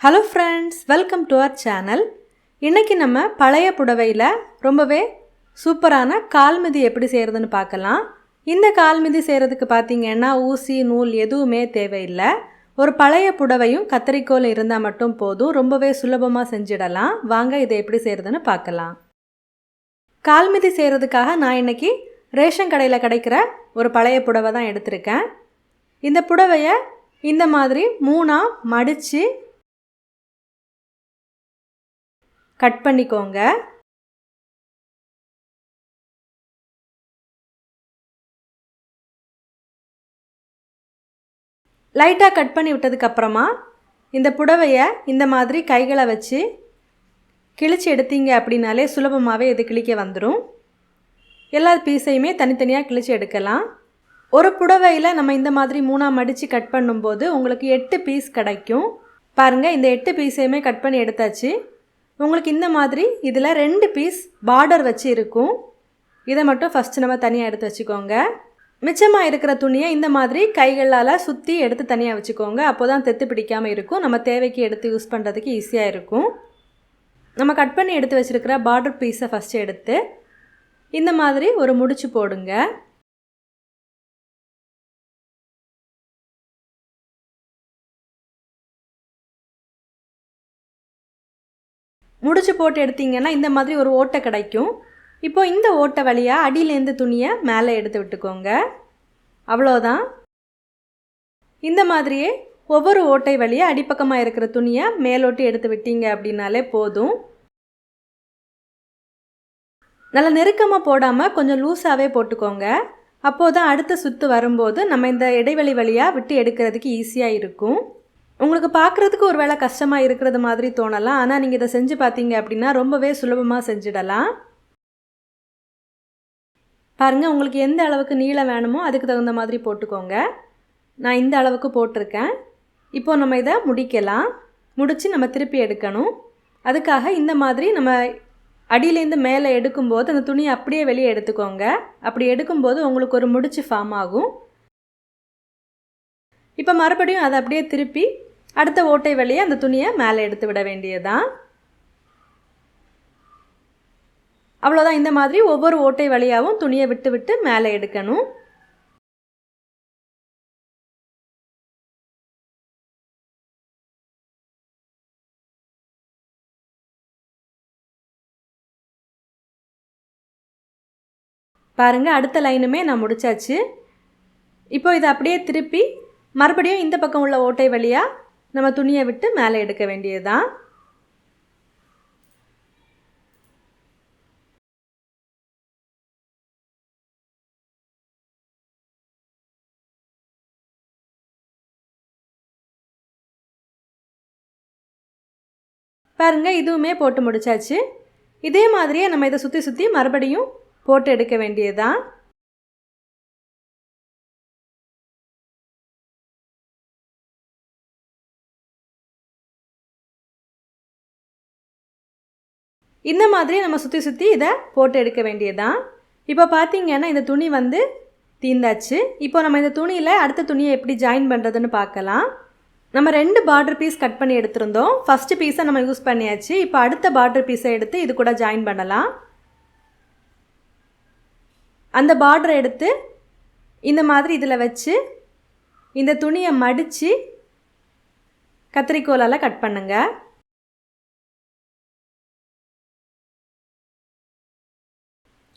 Hello friends welcome to our channel இன்றைக்கி நம்ம பழைய புடவையில் ரொம்பவே சூப்பரான கால்மிதி எப்படி செய்கிறதுன்னு பார்க்கலாம். இந்த கால்மிதி செய்கிறதுக்கு பார்த்தீங்கன்னா ஊசி நூல் எதுவுமே தேவையில்லை. ஒரு பழைய புடவையும் கத்தரிக்கோல் இருந்தால் மட்டும் போதும். ரொம்பவே சுலபமாக செஞ்சிடலாம். வாங்க இதை எப்படி செய்கிறதுன்னு பார்க்கலாம். கால்மிதி செய்கிறதுக்காக நான் இன்றைக்கி ரேஷன் கடையில் கிடைக்கிற ஒரு பழைய புடவை தான் எடுத்திருக்கேன். இந்த புடவையை இந்த மாதிரி மூணாக மடித்து கட் பண்ணிக்கோங்க. லைட்டாக கட் பண்ணி விட்டதுக்கப்புறமா இந்த புடவையை இந்த மாதிரி கைகளை வச்சு கிழிச்சு எடுத்தீங்க அப்படின்னாலே சுலபமாகவே இது கிழிக்க வந்துடும் எல்லா பீஸையுமே தனித்தனியாக கிழிச்சு எடுக்கலாம். ஒரு புடவையில் நம்ம இந்த மாதிரி மூணாக மடித்து கட் பண்ணும்போது உங்களுக்கு எட்டு பீஸ் கிடைக்கும். பாருங்கள் இந்த எட்டு பீஸையுமே கட் பண்ணி எடுத்தாச்சு. உங்களுக்கு இந்த மாதிரி இதில் ரெண்டு பீஸ் பார்டர் வச்சு இருக்கும். இதை மட்டும் ஃபஸ்ட்டு நம்ம தனியாக எடுத்து வச்சுக்கோங்க. மிச்சமாக இருக்கிற துணியை இந்த மாதிரி கைகளால் சுற்றி எடுத்து தனியாக வச்சுக்கோங்க. அப்போ தான் தெத்து பிடிக்காமல் இருக்கும். நம்ம தேவைக்கு எடுத்து யூஸ் பண்ணுறதுக்கு ஈஸியாக இருக்கும். நம்ம கட் பண்ணி எடுத்து வச்சுருக்கிற பார்டர் பீஸை ஃபஸ்ட்டு எடுத்து இந்த மாதிரி ஒரு முடிச்சு போடுங்க. முடிச்சு போட்டு எடுத்தீங்கன்னா இந்த மாதிரி ஒரு ஓட்டை கிடைக்கும். இப்போது இந்த ஓட்டை வழியாக அடியிலேருந்து துணியை மேலே எடுத்து விட்டுக்கோங்க. அவ்வளோதான். இந்த மாதிரியே ஒவ்வொரு ஓட்டை வழியாக அடிப்பக்கமாக இருக்கிற துணியை மேலோட்டி எடுத்து விட்டீங்க அப்படின்னாலே போதும். நல்லா நெருக்கமாக போடாமல் கொஞ்சம் லூஸாகவே போட்டுக்கோங்க. அப்போது தான் அடுத்த சுற்று வரும்போது நம்ம இந்த இடைவெளி வழியாக விட்டு எடுக்கிறதுக்கு ஈஸியாக இருக்கும். உங்களுக்கு பார்க்குறதுக்கு ஒரு வேளை கஷ்டமாக இருக்கிறது மாதிரி தோணலாம். ஆனால் நீங்கள் இதை செஞ்சு பார்த்தீங்க அப்படின்னா ரொம்பவே சுலபமாக செஞ்சிடலாம். பாருங்கள் உங்களுக்கு எந்த அளவுக்கு நீளம் வேணுமோ அதுக்கு தகுந்த மாதிரி போட்டுக்கோங்க. நான் இந்த அளவுக்கு போட்டிருக்கேன். இப்போது நம்ம இதை முடிக்கலாம். முடித்து நம்ம திருப்பி எடுக்கணும். அதுக்காக இந்த மாதிரி நம்ம அடியிலேருந்து மேலே எடுக்கும்போது அந்த துணியை அப்படியே வெளியே எடுத்துக்கோங்க. அப்படி எடுக்கும்போது உங்களுக்கு ஒரு முடிச்சு ஃபார்ம் ஆகும். இப்போ மறுபடியும் அதை அப்படியே திருப்பி அடுத்த ஓட்டை வழியே அந்த துணியை மேலே எடுத்து விட வேண்டியதுதான். அவ்வளோதான் இந்த மாதிரி ஒவ்வொரு ஓட்டை வழியாகவும் துணியை விட்டு விட்டு மேலே எடுக்கணும். பாருங்கள் அடுத்த லைனுமே நான் முடித்தாச்சு இப்போ இதை அப்படியே திருப்பி மறுபடியும் இந்த பக்கம் உள்ள ஓட்டை வழியாக நம்ம துணியை விட்டு மேலே எடுக்க வேண்டியதுதான். பாருங்க இதுவுமே போட்டு முடிச்சாச்சு. இதே மாதிரியே நம்ம இதை சுற்றி சுற்றி மறுபடியும் போட்டு எடுக்க வேண்டியதுதான். இந்த மாதிரி நம்ம சுற்றி சுற்றி இதை போட்டு எடுக்க வேண்டியதுதான். இப்போ பார்த்தீங்கன்னா இந்த துணி வந்து தீந்தாச்சு. இப்போ நம்ம இந்த துணியில் அடுத்த துணியை எப்படி ஜாயின் பண்ணுறதுன்னு பார்க்கலாம். நம்ம ரெண்டு பார்டர் பீஸ் கட் பண்ணி எடுத்திருந்தோம். ஃபஸ்ட்டு பீஸை நம்ம யூஸ் பண்ணியாச்சு. இப்போ அடுத்த பார்டர் பீஸை எடுத்து இது கூட ஜாயின் பண்ணலாம். அந்த பார்டரை எடுத்து இந்த மாதிரி இதில் வச்சு இந்த துணியை மடித்து கத்திரிக்கோலால் கட் பண்ணுங்கள்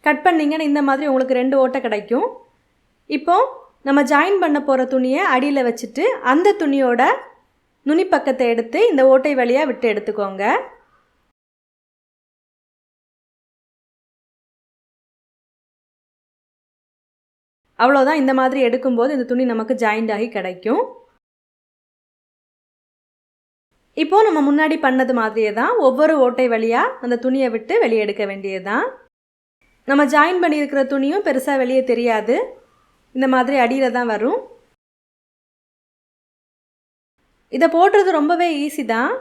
கட் பண்ணிங்கன்னா இந்த மாதிரி உங்களுக்கு ரெண்டு ஓட்டை கிடைக்கும். இப்போ நம்ம ஜாயின் பண்ண போகிற துணியை அடியில் வச்சுட்டு அந்த துணியோட நுனி பக்கத்தை எடுத்து இந்த ஓட்டை வழியாக விட்டு எடுத்துக்கோங்க. அவ்வளோதான் இந்த மாதிரி எடுக்கும்போது இந்த துணி நமக்கு ஜாயிண்ட் ஆகி கிடைக்கும். இப்போது நம்ம முன்னாடி பண்ணது மாதிரியே தான் ஒவ்வொரு ஓட்டை வழியாக அந்த துணியை விட்டு வெளியே எடுக்க வேண்டியது தான் நம்ம ஜாயின் பண்ணியிருக்கிற துணியும் பெருசாக வெளியே தெரியாது. இந்த மாதிரி அடியில் தான் வரும். இதை போடுறது ரொம்பவே ஈஸி தான்.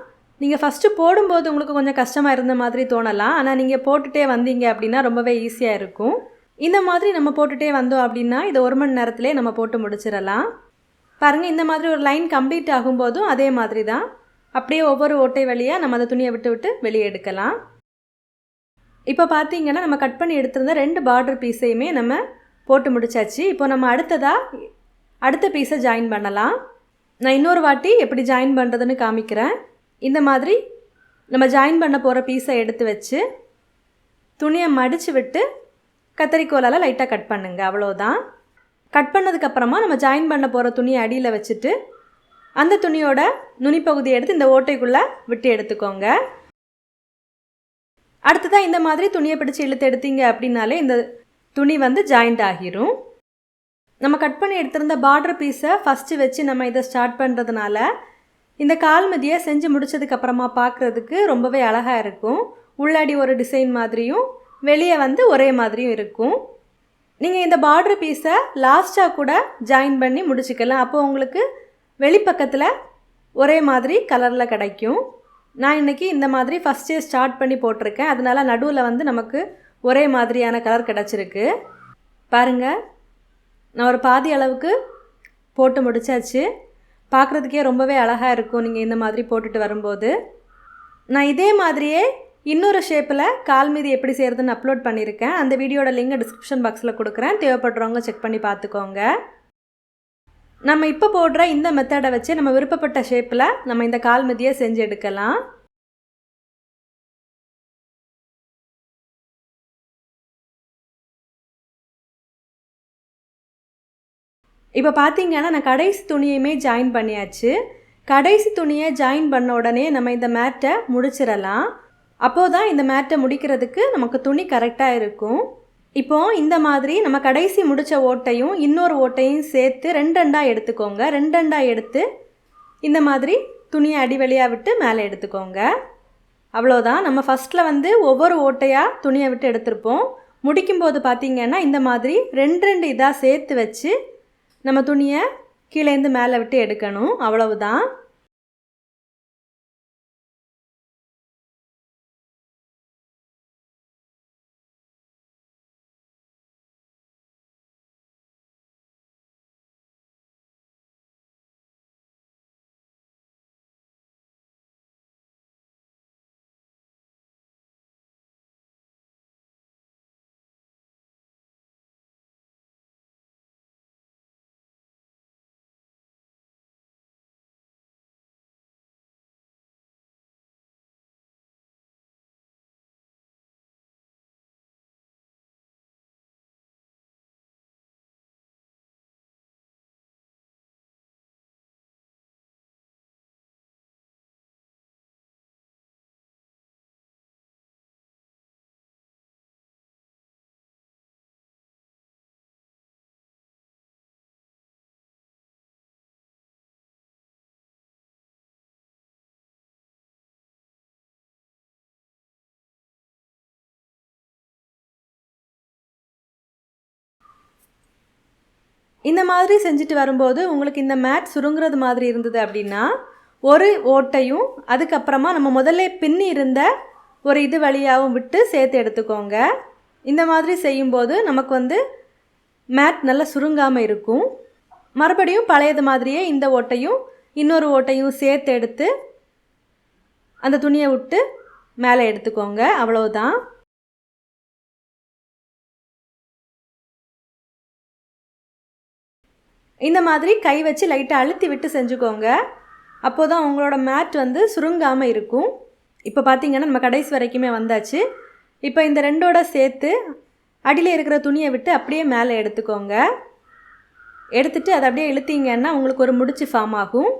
நீங்கள் ஃபஸ்ட்டு போடும்போது உங்களுக்கு கொஞ்சம் கஷ்டமாக இருந்த மாதிரி தோணலாம். ஆனால் நீங்கள் போட்டுகிட்டே வந்தீங்க அப்படின்னா ரொம்பவே ஈஸியாக இருக்கும். இந்த மாதிரி நம்ம போட்டுகிட்டே வந்தோம் அப்படின்னா இதை ஒரு மணி நேரத்திலே நம்ம போட்டு முடிச்சிடலாம். பாருங்கள் இந்த மாதிரி ஒரு லைன் கம்ப்ளீட் ஆகும்போதும் அதே மாதிரி தான். அப்படியே ஒவ்வொரு ஓட்டை வழியாக நம்ம அந்த துணியை விட்டு விட்டு வெளியே எடுக்கலாம். இப்போ பார்த்தீங்கன்னா நம்ம கட் பண்ணி எடுத்திருந்த ரெண்டு பார்டர் பீஸையுமே நம்ம போட்டு முடிச்சாச்சு. இப்போ நம்ம அடுத்ததாக அடுத்த பீஸை ஜாயின் பண்ணலாம். நான் இன்னொரு வாட்டி எப்படி ஜாயின் பண்ணுறதுன்னு காமிக்கிறேன். இந்த மாதிரி நம்ம ஜாயின் பண்ண போகிற பீஸை எடுத்து வச்சு துணியை மடித்து விட்டு கத்தரிக்கோலால் லைட்டாக கட் பண்ணுங்க. அவ்வளோதான் கட் பண்ணதுக்கப்புறமா நம்ம ஜாயின் பண்ண போகிற துணியை அடியில் வச்சுட்டு அந்த துணியோட நுனிப்பகுதியை எடுத்து இந்த ஓட்டைக்குள்ளே விட்டு எடுத்துக்கோங்க. அடுத்ததாக இந்த மாதிரி துணியை பிடிச்சி இழுத்து எடுத்தீங்க அப்படின்னாலே இந்த துணி வந்து ஜாயிண்ட் ஆகிரும். நம்ம கட் பண்ணி எடுத்திருந்த பார்டர் பீஸை ஃபஸ்ட்டு வச்சு நம்ம இதை ஸ்டார்ட் பண்ணுறதுனால இந்த கால்மதியை செஞ்சு முடிச்சதுக்கப்புறமா பார்க்குறதுக்கு ரொம்பவே அழகாக இருக்கும். உள்ளாடி ஒரு டிசைன் மாதிரியும் வெளியே வந்து ஒரே மாதிரியும் இருக்கும். நீங்கள் இந்த பார்டர் பீஸை லாஸ்ட்டாக கூட ஜாயின் பண்ணி முடிச்சுக்கலாம். அப்போது உங்களுக்கு வெளிப்பக்கத்தில் ஒரே மாதிரி கலரில் கிடைக்கும். நான் இன்றைக்கி இந்த மாதிரி ஃபஸ்ட்டே ஸ்டார்ட் பண்ணி போட்டிருக்கேன். அதனால் நடுவில் வந்து நமக்கு ஒரே மாதிரியான கலர் கிடச்சிருக்கு. பாருங்கள் நான் ஒரு பாதி அளவுக்கு போட்டு முடிச்சாச்சு. பார்க்குறதுக்கே ரொம்பவே அழகாக இருக்கும் நீங்கள் இந்த மாதிரி போட்டுட்டு வரும்போது. நான் இதே மாதிரியே இன்னொரு ஷேப்பில் கால் மீதி எப்படி செய்கிறதுன்னு அப்லோட் பண்ணியிருக்கேன். அந்த வீடியோட லிங்க் டிஸ்கிரிப்ஷன் பாக்ஸில் கொடுக்குறேன். தேவைப்படுறவங்க செக் பண்ணி பார்த்துக்கோங்க. நம்ம இப்போ போடுற இந்த மெத்தடை வச்சு நம்ம விருப்பப்பட்ட ஷேப்பில் நம்ம இந்த கால்மதியை செஞ்சு எடுக்கலாம். இப்போ பார்த்தீங்கன்னா நான் கடைசி துணியுமே ஜாயின் பண்ணியாச்சு. கடைசி துணியை ஜாயின் பண்ண உடனே நம்ம இந்த மேட்டை முடிச்சிடலாம். அப்போது தான் இந்த மேட்டை முடிக்கிறதுக்கு நமக்கு துணி கரெக்டாக இருக்கும். இப்போது இந்த மாதிரி நம்ம கடைசி முடித்த ஓட்டையும் இன்னொரு ஓட்டையும் சேர்த்து ரெண்டு ரெண்டாக எடுத்துக்கோங்க. ரெண்டு ரெண்டாக எடுத்து இந்த மாதிரி துணியை அடி வழியாக விட்டு மேலே எடுத்துக்கோங்க. அவ்வளோதான். நம்ம ஃபஸ்ட்டில் வந்து ஒவ்வொரு ஓட்டையாக துணியை விட்டு எடுத்திருப்போம். முடிக்கும்போது பார்த்திங்கன்னா இந்த மாதிரி ரெண்டு ரெண்டு இதாக சேர்த்து வச்சு நம்ம துணியை கீழேருந்து மேலே விட்டு எடுக்கணும். அவ்வளவுதான். இந்த மாதிரி செஞ்சுட்டு வரும்போது உங்களுக்கு இந்த மேட் சுருங்குறது மாதிரி இருந்தது அப்படின்னா ஒரு ஓட்டையும் அதுக்கப்புறமா நம்ம முதல்ல பின்னி இருந்த ஒரு இது வழியாகவும் விட்டு சேர்த்து எடுத்துக்கோங்க. இந்த மாதிரி செய்யும்போது நமக்கு வந்து மேட் நல்லா சுருங்காமல் இருக்கும். மறுபடியும் பழையது மாதிரியே இந்த ஓட்டையும் இன்னொரு ஓட்டையும் சேர்த்து எடுத்து அந்த துணியை விட்டு மேலே எடுத்துக்கோங்க. அவ்வளவுதான். இந்த மாதிரி கை வச்சு லைட்டாக அழுத்தி விட்டு செஞ்சுக்கோங்க. அப்போ தான் உங்களோட மேட் வந்து சுருங்காமல் இருக்கும். இப்போ பார்த்தீங்கன்னா நம்ம கடைசி வரைக்குமே வந்தாச்சு. இப்போ இந்த ரெண்டோட சேர்த்து அடியில் இருக்கிற துணியை விட்டு அப்படியே மேலே எடுத்துக்கோங்க. எடுத்துட்டு அதை அப்படியே இழுத்தீங்கன்னா உங்களுக்கு ஒரு முடிச்சு ஃபார்ம் ஆகும்.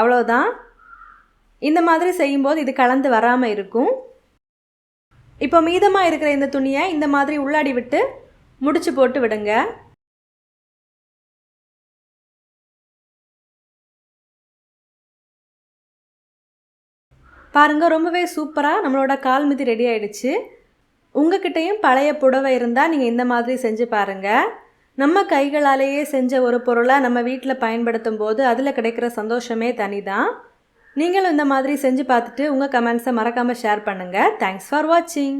அவ்வளோதான் இந்த மாதிரி செய்யும்போது இது கலந்து வராமல் இருக்கும். இப்போ மீதமாக இருக்கிற இந்த துணியை இந்த மாதிரி உள்ளாடி விட்டு முடிச்சு போட்டு விடுங்க. பாருங்கள் ரொம்பவே சூப்பராக நம்மளோட கால் மிதி ரெடி ஆகிடுச்சு உங்ககிட்டையும் பழைய புடவை இருந்தால் நீங்கள் இந்த மாதிரி செஞ்சு பாருங்கள் நம்ம கைகளாலேயே செஞ்ச ஒரு பொருளை நம்ம வீட்டில் பயன்படுத்தும் போது அதில் கிடைக்கிற சந்தோஷமே தனி தான் நீங்களும் இந்த மாதிரி செஞ்சு பார்த்துட்டு உங்கள் கமெண்ட்ஸை மறக்காமல் ஷேர் பண்ணுங்கள் தேங்க்ஸ் ஃபார் வாட்சிங்